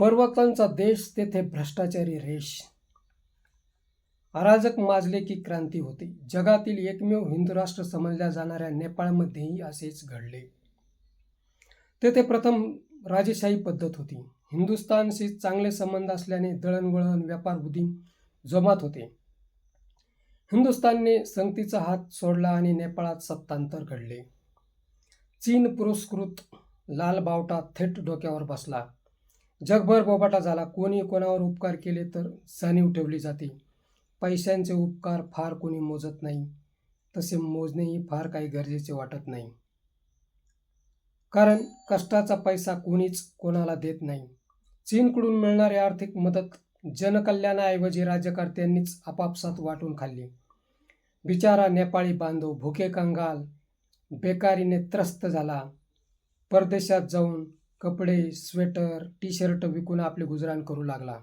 पर्वतांचा देश तेथे भ्रष्टाचारी रेश. अराजक माजले की क्रांती होते. जगातील एकमेव हिंदू राष्ट्र समजल्या जाणाऱ्या नेपाळमध्येही असेच घडले. तेथे प्रथम राजेशाही पद्धत होती. हिंदुस्थानशी चांगले संबंध असल्याने दळणवळण व्यापार बुद्धी जोमात होते. हिंदुस्थानने संगतीचा हात सोडला आणि नेपाळात सत्तांतर घडले. चीन पुरस्कृत लाल बावटा थेट डोक्यावर बसला. जगभर बोबाटा झाला. कोणी कोणावर उपकार केले तर जाणीव ठेवली जाते. पैशांचे उपकार फार कोणी मोजत नाही. तसे मोजणेही फार काही गरजेचे वाटत नाही. कारण कष्टाचा पैसा कोणीच कोणाला देत नाही. चीनकडून मिळणारी आर्थिक मदत जनकल्याणाऐवजी राज्यकर्त्यांनीच आपापसात वाटून खाल्ली. बिचारा नेपाळी बांधव भुके कंगाल बेकारीने त्रस्त झाला. परदेशात जाऊन कपडे स्वेटर टी शर्ट विकून आपले गुजराण करू लागला.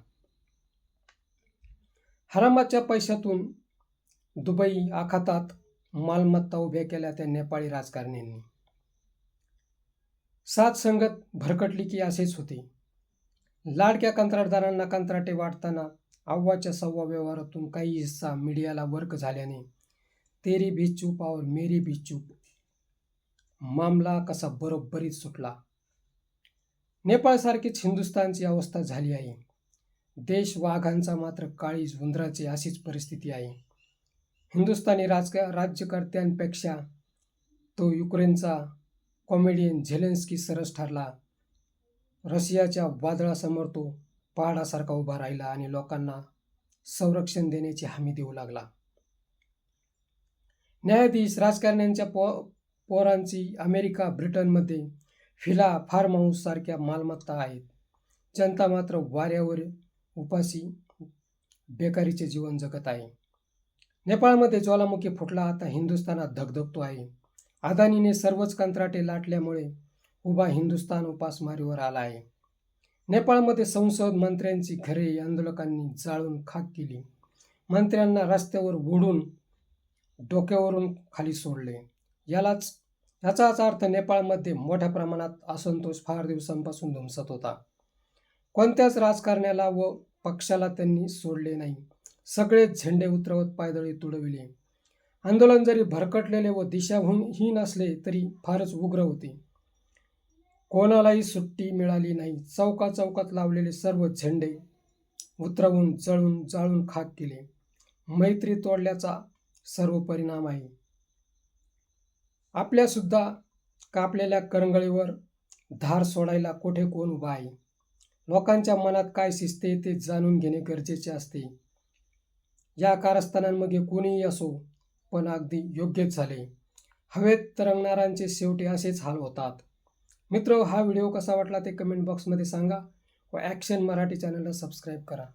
हरामाच्या पैशातून दुबई आखातात मालमत्ता उभ्या केल्या त्या नेपाळी राजकारण्यांनी. सात संगत भरकटली की असेच होते. लाडक्या कंत्राटदारांना कंत्राटे वाटताना अव्वाच्या सव्वा व्यवहारातून काही हिस्सा मीडियाला वर्क झाल्याने तेरी भी चूप और मेरी भी चूप मामला कसा बरोबरीत सुटला. नेपाळसारखीच हिंदुस्थानची अवस्था झाली आहे. देश वाघांचा मात्र काळीज उंदराची अशीच परिस्थिती आहे. हिंदुस्थानी राजका राज्यकर्त्यांपेक्षा तो युक्रेनचा कॉमेडियन झेलेन्स्की सरस ठरला. रशियाच्या वादळासमोर तो पहाडासारखा उभा राहिला आणि लोकांना संरक्षण देण्याची हमी देऊ लागला. न्यायाधीश राजकारण्यांच्या पो पोरांची अमेरिका ब्रिटनमध्ये फिला फार्म हाऊससारख्या मालमत्ता आहेत. जनता मात्र वाऱ्यावर उपाशी बेकारीचे जीवन जगत आहे. नेपाळमध्ये ज्वालामुखी फुटला आता हिंदुस्थानात धगधगतो आहे. अदानीने सर्वच कंत्राटे लाटल्यामुळे उभा हिंदुस्थान उपासमारीवर आला आहे. नेपाळमध्ये संसद मंत्र्यांची घरे आंदोलकांनी जाळून खाक केली. मंत्र्यांना रस्त्यावर ओढून डोक्यावरून खाली सोडले. यालाच याचाच अर्थ नेपाळमध्ये मोठ्या प्रमाणात असंतोष फार दिवसांपासून धुमसत होता. कोणत्याच राजकारण्याला व पक्षाला त्यांनी सोडले नाही. सगळेच झेंडे उतरवत पायदळी तुडविले. आंदोलन जरी भरकटलेले व दिशाहीन असले तरी फारच उग्र होते. कोणालाही सुट्टी मिळाली नाही. चौका चौकात लावलेले सर्व झेंडे उतरवून जळून जाळून खाक केले. मैत्री तोडल्याचा सर्व परिणाम आहे. आपल्यासुद्धा कापलेल्या करंगळीवर धार सोडायला कोठे कोण उभा आहे? लोकांच्या मनात काय शिजते ते जाणून घेणे गरजेचे असते. या कारस्थानांमध्ये कोणीही असो पण अगदी योग्यच झाले. हवेत तरंगणाऱ्यांचे शेवटी असेच हाल होतात. मित्र हा व्हिडिओ कसा वाटला ते कमेंट बॉक्समध्ये सांगा व ॲक्शन मराठी चॅनलला सबस्क्राईब करा.